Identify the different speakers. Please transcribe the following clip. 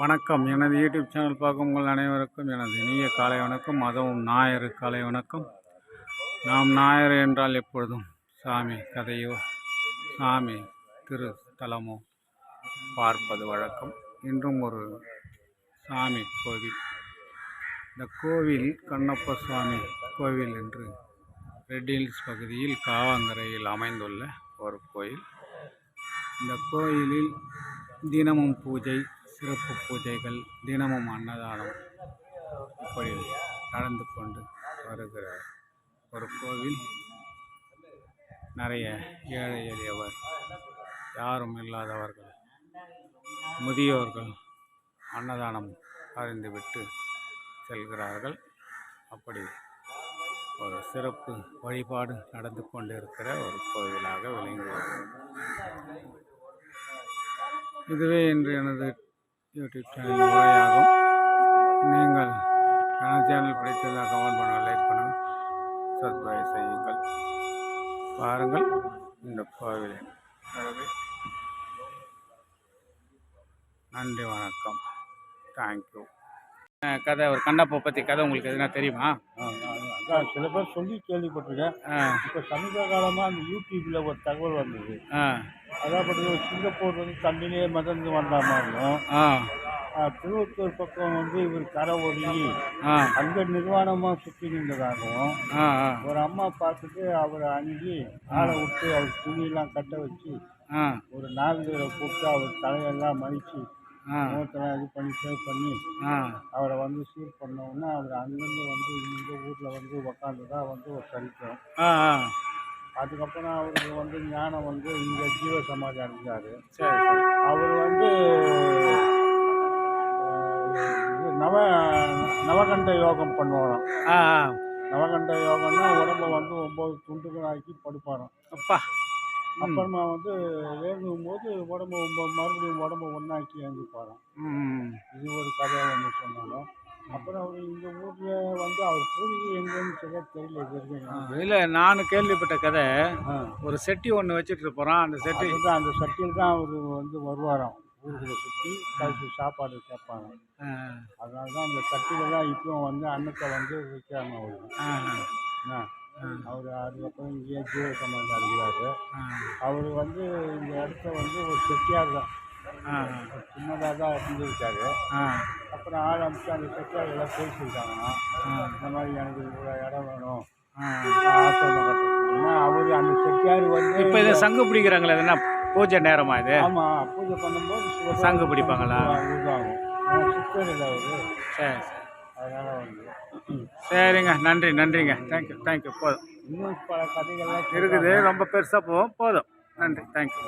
Speaker 1: வணக்கம். எனது YouTube channel பார்க்கும் உங்கள் அனைவருக்கும் எனது இனிய காலை வணக்கம். அதுவும் ஞாயிறு காலை வணக்கம். நாம் ஞாயிறு என்றால் எப்பொழுதும் சாமி கதையோ சாமி திருத்தலமோ பார்ப்பது வழக்கம். இன்றும் ஒரு சாமி கோவில். இந்த கோவில் கண்ணப்ப சுவாமி கோவில் என்று ரெட் ஹில்ஸ் பகுதியில் காவாங்கரையில் அமைந்துள்ள ஒரு கோயில். இந்த கோயிலில் தினமும் பூஜை சிறப்பு பூஜைகள் தினமும் அன்னதானம் இப்படி நடந்து கொண்டு வருகிற ஒரு கோவில் நிறைய ஏழை எளியவர் யாரும் இல்லாதவர்கள் முதியோர்கள் அன்னதானம் அறிந்துவிட்டு செல்கிறார்கள். அப்படி ஒரு சிறப்பு வழிபாடு நடந்து கொண்டிருக்கிற ஒரு கோவிலாக விளங்குகிறது. இதுவே இன்று எனது யூடியூப் சேனல் முறையாகும் நீங்கள் எனது சேனல் பிடித்ததாக கமெண்ட் பண்ணுங்கள் லைக் பண்ணுங்கள் சப்ஸ்கிரைப் செய்யுங்கள். பாருங்கள் இந்த கோவிலின் நன்றி வணக்கம். தேங்க்யூ கதை ஒரு கண்ணப்பை பற்றி கதை உங்களுக்கு எதுனா தெரியுமா?
Speaker 2: அதான் சில பேர் சொல்லி கேள்விப்பட்டிருக்கேன். இப்போ சமீப காலமாக அந்த யூடியூப்பில் ஒரு தகவல் வந்தது. அதாவது ஒரு சிங்கப்பூர் வந்து தண்ணியிலே மிதந்து வந்த மாதிரியும் திருவத்தூர் பக்கம் வந்து இவர் கரை ஒதுங்கி அங்கே நிர்வாணமாக சுற்றி நின்றதாகவும் ஒரு அம்மா பார்த்துட்டு அவரை அணுகி ஆளை விட்டு அவர் துணியெல்லாம் கட்ட வச்சு ஒரு நாவிதரை கூப்பிட்டு அவர் தலையெல்லாம் மடித்து முகத்தெல்லாம் இது பண்ணி சேவ் பண்ணி அவரை வந்து சீர் பண்ணோன்னா அவர் அங்கேருந்து வந்து இந்த ஊரில் வந்து உக்காந்துதா வந்து ஒரு சரித்திரம். அதுக்கப்புறம் அவருக்கு வந்து ஞானம் வந்து இங்கே ஜீவ சமாதி அடைஞ்சார்.
Speaker 1: சரி சரி.
Speaker 2: அவர் வந்து நவ நவகண்ட யோகம் பண்ணுவாராம். நவகண்ட யோகம்னா உடம்ப வந்து ஒம்பது துண்டுகள் ஆக்கி படுப்பாராம்.
Speaker 1: அப்பா.
Speaker 2: அப்புறமா வந்து ஏங்கும் போது உடம்பு மறுபடியும் உடம்ப ஒன்றாக்கி ஏங்கிப்பாராம்
Speaker 1: ம்
Speaker 2: இது ஒரு கதை ஒன்று சொன்னாங்க. அப்புறம் அவர் இந்த ஊரில் வந்து அவர் பூர்வீகம் எங்கேன்னு சரியாக தெரியல வரைக்கும்
Speaker 1: இல்லை நான் கேள்விப்பட்ட கதை. ஒரு செட்டி ஒன்று வச்சுட்டு போகிறான் அந்த செட்டி
Speaker 2: அதுதான் அந்த சட்டியில் தான் அவர் வந்து வருவாராம். ஊருக்குள்ள சுற்றி கழிச்சு சாப்பாடு கேட்பாங்க. அதனால தான் அந்த சட்டியில் தான் இப்பவும் வந்து அன்னத்தை வந்து வைக்கிறாங்க அவருக்கு
Speaker 1: ஆ,
Speaker 2: அவர் அதுக்கப்புறம் இங்கேயே ஜீவ சமாதி அடைகிறாரு
Speaker 1: ஆ,
Speaker 2: அவர் வந்து இந்த இடத்த வந்து ஒரு செட்டியார் தான். சின்னதாக தான் இருந்திருக்காரு. அப்புறம் ஆள் அமைச்சு அந்த செட்டியார் எல்லாம் பேசியிருக்காங்கன்னா இந்த மாதிரி எனக்கு இவ்வளோ இடம் வேணும். அவர் அந்த செட்டியார் வந்து
Speaker 1: இப்போ இதை சங்கு பிடிக்கிறாங்களே என்ன பூஜை நேரமா இது?
Speaker 2: ஆமாம் பூஜை பண்ணும்போது
Speaker 1: சங்கு பிடிப்பாங்களா?
Speaker 2: ஆனால் சித்தர் இல்லை அவர்.
Speaker 1: சரி சரி.
Speaker 2: அதனால் வந்து
Speaker 1: சரிங்க. நன்றி நன்றிங்க. தேங்க்யூ தேங்க்யூ போதும்.
Speaker 2: இன்னும் பல கதைகள்லாம்
Speaker 1: இருக்குது. ரொம்ப பெருசாக போகும் போதும். நன்றி. தேங்க்யூ